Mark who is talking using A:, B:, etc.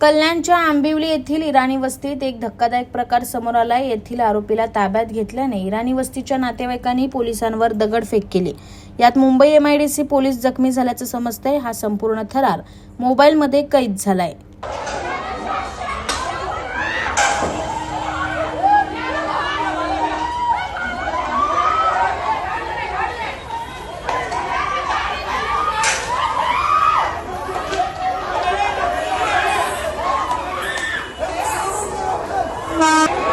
A: कल्याणच्या आंबिवली येथील इराणी वस्तीत एक धक्कादायक प्रकार समोर आला येथील आरोपीला ताब्यात घेतल्याने इराणी वस्तीच्या नातेवाईकांनी पोलिसांवर दगडफेक केली. यात मुंबई एमआयडीसी पोलीस जखमी झाल्याचं समजतंय. हा संपूर्ण थरार मोबाईलमध्ये कैद झालाय. Bye.